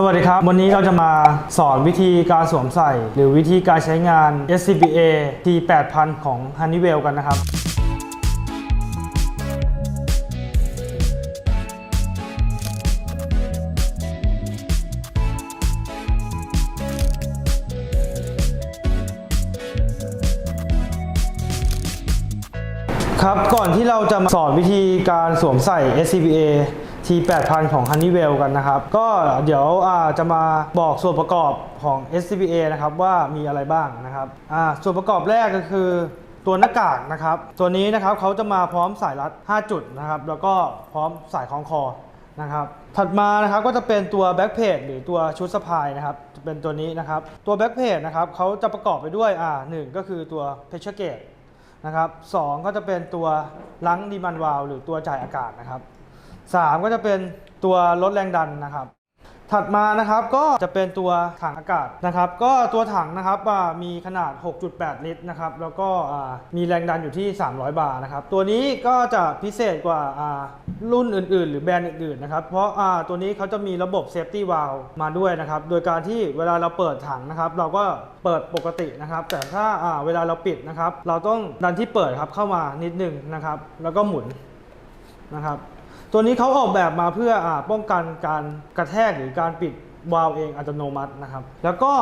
สวัสดีครับ วันนี้เราจะมาสอนวิธีการสวมใส่ หรือวิธีการใช้งาน SCBA T8000 ของ Honeywell กันนะครับ ครับก่อนที่เราจะมาสอนวิธีการสวมใส่ SCBA T8000 ของ Honeywell กันนะครับ ก็เดี๋ยวจะมาบอกส่วนประกอบของ SCBA นะครับว่ามีอะไรบ้างนะครับส่วนประกอบแรกก็คือตัวหน้ากากนะครับ ตัวนี้นะครับเขาจะมาพร้อมสายรัด 5 จุดนะครับ แล้วก็พร้อมสายคล้องคอนะครับ ถัดมานะครับก็จะเป็นตัวแบ็กเพจหรือตัวชุดสะพายนะครับจะเป็นตัวนี้นะครับ ตัวแบ็กเพจนะครับเขาจะประกอบไปด้วยอ่าหนึ่งก็คือตัว pressure gauge นะครับสองก็จะเป็นตัวลังดีมันวาลหรือตัวจ่ายอากาศนะครับ สามก็จะเป็นตัวลดแรงดันนะครับ ถัดมานะครับก็จะเป็นตัวถังอากาศนะครับ ก็ตัวถังนะครับมีขนาด 6.8 ลิตรนะครับ แล้วก็มีแรงดันอยู่ที่ 300 บาร์นะครับ ตัวนี้ก็จะพิเศษกว่ารุ่นอื่น ๆ หรือแบรนด์อื่น ๆ นะครับ เพราะตัวนี้เขาจะมีระบบเซฟตี้วาลมาด้วยนะครับ โดยการที่เวลาเราเปิดถังนะครับ เราก็เปิดปกตินะครับ แต่ถ้าเวลาเราปิดนะครับ เราต้องดันที่เปิดครับเข้ามานิดนึงนะครับ แล้วก็หมุนนะครับ ตัวนี้เขาออกแบบมาเพื่ออป้องกันการกระแทกหรือการปิดวาล์วเองอัตโนมัตินะครับ แล้วก็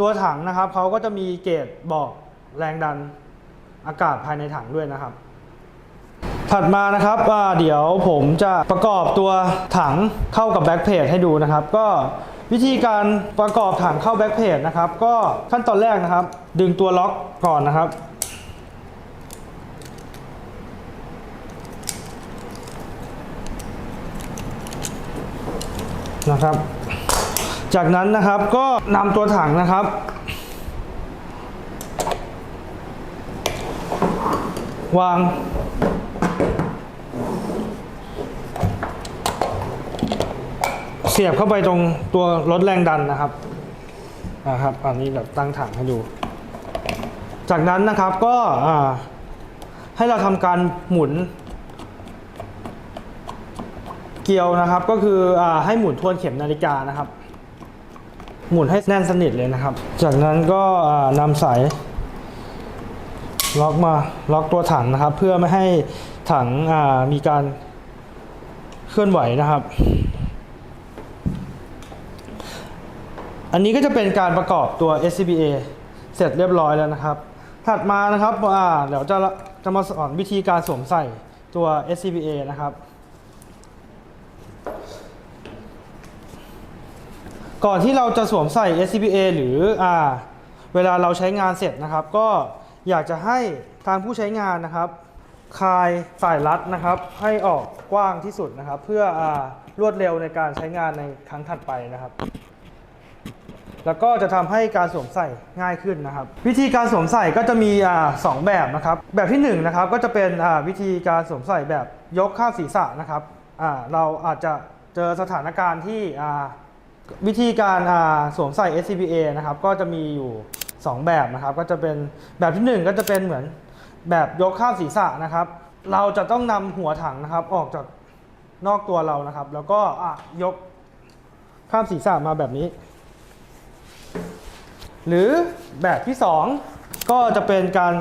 ตัวถังนะครับเขาก็จะมีเกจบอกแรงดันอากาศภายในถังด้วยนะครับ ถัดมานะครับเดี๋ยวผมจะประกอบตัวถังเข้ากับแบ็กเพจให้ดูนะครับ ก็วิธีการประกอบถังเข้าแบ็กเพจนะครับ ก็ขั้นตอนแรกนะครับ ดึงตัวล็อกก่อนนะครับ นะครับ จากนั้นนะครับก็นำตัวถังนะครับ วาง เสียบเข้าไปตรงตัวลดแรงดันนะครับนะครับ อันนี้แบบตั้งถังให้ดู จากนั้นนะครับก็ให้เราทำการหมุน กียวนะครับ ก็คืออให้หมุนทวนเข็มนาฬิกานะครับ หมุนให้แน่นสนิทเลยนะครับ จากนั้นก็นำสายล็อกมาล็อกตัวถังนะครับ เพื่อไม่ให้ถังมีการเคลื่อนไหวนะครับ อันนี้ก็จะเป็นการประกอบตัว SCBA เสร็จเรียบร้อยแล้วนะครับ ถัดมานะครับเดี๋ยวจะจะมาสอนวิธีการสวมใส่ตัว SCBA นะครับ ก่อนที่เราจะสวมใส่ SCBA หรืออ่าเวลาเราใช้งานเสร็จนะครับ ก็อยากจะให้ทางผู้ใช้งานนะครับ คลายสายรัดนะครับ ให้ออกกว้างที่สุดนะครับ เพื่ออ่ารวดเร็วในการใช้งานในครั้งถัดไปนะครับ แล้วก็จะทำให้การสวมใส่ง่ายขึ้นนะครับ วิธีการสวมใส่ก็จะมีอ่าสองแบบนะครับ แบบที่หนึ่งนะครับก็จะเป็นอ่าวิธีการสวมใส่แบบยกข้ามศีรษะนะครับอ่าเราอาจจะเจอสถานการณ์ที่อ่า วิธีการสวมใส่ SCBA นะครับก็จะมีอยู่ 2 แบบนะครับ ก็จะเป็นแบบที่ 1 ก็จะเป็นเหมือนแบบยกข้ามศีรษะนะครับ เราจะต้องนำหัวถังนะครับออกจากนอกตัวเรานะครับ แล้วก็ยกข้ามศีรษะมาแบบนี้ หรือแบบที่ 2 ก็จะเป็นการ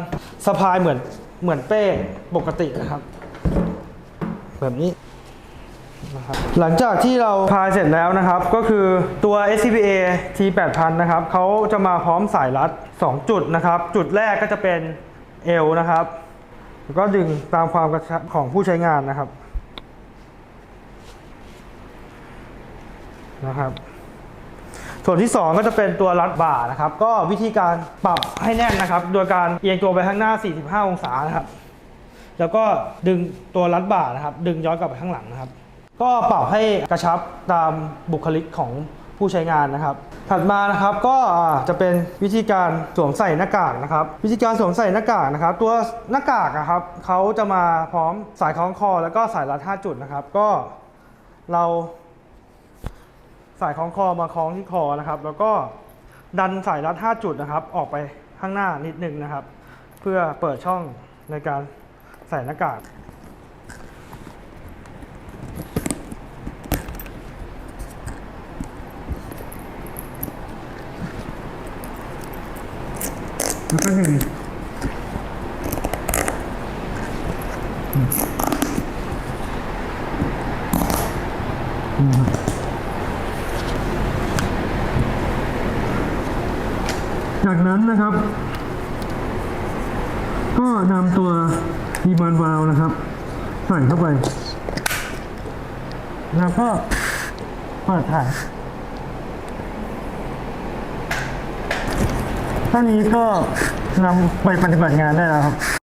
สะพายเหมือนเหมือนเป้ปกตินะครับ แบบนี้ นะครับหลังจากที่เราพายเสร็จแล้วนะครับ ก็คือตัว SCBA T8000 นะครับเขาจะมาพร้อมสายรัด 2 จุดนะครับ จุดแรกก็จะเป็นเอวนะครับ แล้วก็ดึงตามความกระชับของผู้ใช้งานนะครับนะครับส่วนที่ 2 ก็จะเป็นตัวรัดบ่านะครับ ก็วิธีการปรับให้แน่นนะครับ โดยการเอียงตัวไปข้างหน้า 45 องศานะครับ แล้วก็ดึงตัวรัดบ่านะครับ ดึงย้อนกลับไปข้างหลังนะครับ ก็ปรับให้กระชับตามบุคลิกของผู้ใช้งานนะครับ ถัดมานะครับก็จะเป็นวิธีการสวมใส่หน้ากากนะครับ วิธีการสวมใส่หน้ากากนะครับ ตัวหน้ากากนะครับเขาจะมาพร้อมสายคล้องคอ แล้วก็สายรัด5จุดนะครับ ก็เราสายคล้องคอมาคล้องที่คอนะครับ แล้วก็ดันสายรัด5จุดนะครับ ออกไปข้างหน้านิดนึงนะครับ เพื่อเปิดช่องในการใส่หน้ากาก แล้วก็หนึ่งจากนั้นนะครับ ก็นำตัวดีมานวาลนะครับ ใส่เข้าไป แล้วก็เปิดถ่าย ท่านี้ก็นำไปปฏิบัติงานได้แล้วครับ